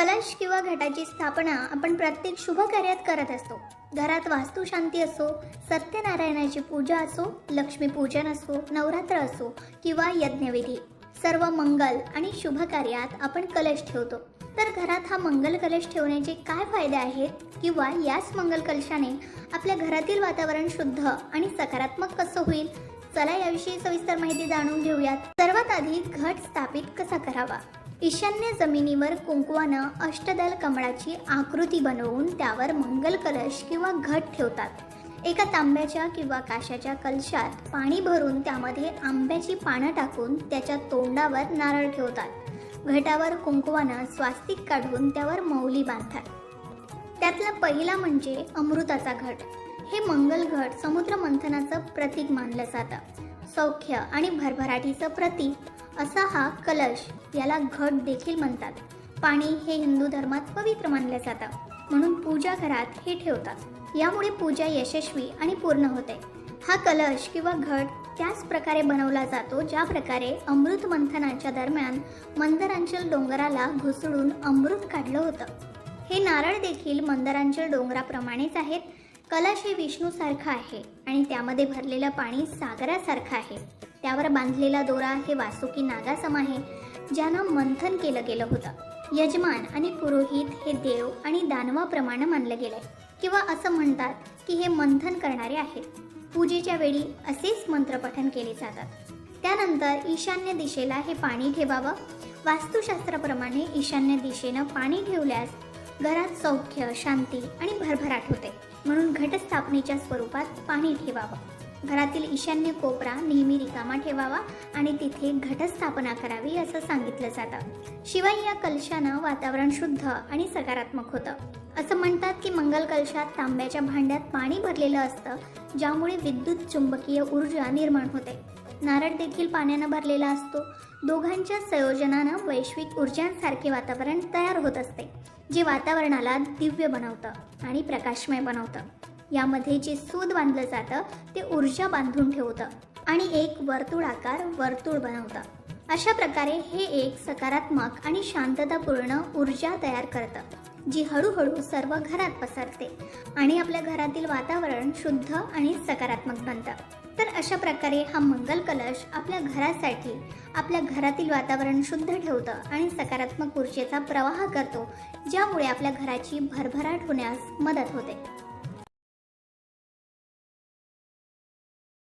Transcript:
कलश किंवा घटाची स्थापना आपण प्रत्येक शुभ कार्यात करत असतो. घरात वास्तुशांती असो सत्यनारायणाची पूजा असो लक्ष्मीपूजन असो नवरात्र असो किंवा यज्ञविधी सर्व मंगल आणि शुभ कार्यात आपण कलश ठेवतो. तर घरात हा मंगल कलश ठेवण्याचे काय फायदे आहेत? किंवा याच मंगल कलशाने आपल्या घरातील वातावरण शुद्ध आणि सकारात्मक कसं होईल? चला याविषयी सविस्तर माहिती जाणून घेऊयात. सर्वात आधी घट स्थापित कसा करावा? ईशान्य जमिनीवर कुंकवानं अष्टदल कमळाची आकृती बनवून त्यावर मंगल कलश किंवा घट ठेवतात. एका तांब्याच्या किंवा काशाच्या कलशात पाणी भरून त्यामध्ये आंब्याची पानं टाकून त्याच्या तोंडावर नारळ ठेवतात. घटावर कुंकवानं स्वास्तिक काढून त्यावर मौली बांधतात. त्यातला पहिला म्हणजे अमृताचा घट. हे मंगल घट समुद्र मंथनाचं प्रतीक मानलं जातं. सौख्य आणि भरभराटीचं प्रतीक असा हा कलश याला घट देखील म्हणतात. पाणी हे हिंदू धर्मात पवित्र मानलं जातं म्हणून पूजा घरात हे ठेवतात. यामुळे पूजा यशस्वी आणि पूर्ण होते. हा कलश किंवा घट त्याच प्रकारे बनवला जातो ज्या प्रकारे अमृत मंथनाच्या दरम्यान मंदरांचल डोंगराला घुसळून अमृत काढलं होतं. हे नारळ देखील मंदरांचल डोंगराप्रमाणेच आहेत. कलश हे विष्णूसारखं आहे आणि त्यामध्ये भरलेलं पाणी सागरासारखं आहे. त्यावर बांधलेला दोरा हे वासुकी नागासम आहे ज्यानं मंथन केलं गेलं होतं. यजमान आणि पुरोहित हे देव आणि दानवाप्रमाणे मानलं गेलंय. किंवा असं म्हणतात की हे मंथन करणारे आहेत. पूजेच्या वेळी असेच मंत्रपठन केले जातात. त्यानंतर ईशान्य दिशेला हे पाणी ठेवावं. वास्तुशास्त्राप्रमाणे ईशान्य दिशेनं पाणी ठेवल्यास घरात सौख्य शांती आणि भरभराट होते. म्हणून घटस्थापनेच्या स्वरूपात पाणी ठेवावं. घरातील ईशान्य कोपरा नेहमी रिकामा ठेवावा आणि तिथे घटस्थापना करावी असं सांगितलं जातं. शिवाय या कलशानं वातावरण शुद्ध आणि सकारात्मक होतं. असं म्हणतात की मंगल कलशात तांब्याच्या भांड्यात पाणी भरलेलं असतं ज्यामुळे विद्युत चुंबकीय ऊर्जा निर्माण होते. नारळ देखील पाण्यानं भरलेला असतो. दोघांच्या संयोजनानं वैश्विक ऊर्जांसारखे वातावरण तयार होत असते जे वातावरणाला दिव्य बनवतं आणि प्रकाशमय बनवतं. यामध्ये जे सूद बांधलं जातं ते ऊर्जा बांधून ठेवतं आणि एक वर्तुळाकार वर्तुळ बनवतं. अशा प्रकारे हे एक सकारात्मक आणि शांततापूर्ण ऊर्जा तयार करतं जी हळूहळू सर्व घरात पसरते आणि आपल्या घरातील वातावरण शुद्ध आणि सकारात्मक बनतं. अशा प्रकारे हा मंगल कलश आपल्या घरासाठी आपल्या घरातील वातावरण शुद्ध ठेवतं आणि सकारात्मक ऊर्जेचा प्रवाह करतो ज्यामुळे आपल्या घराची भरभराट होण्यास मदत होते.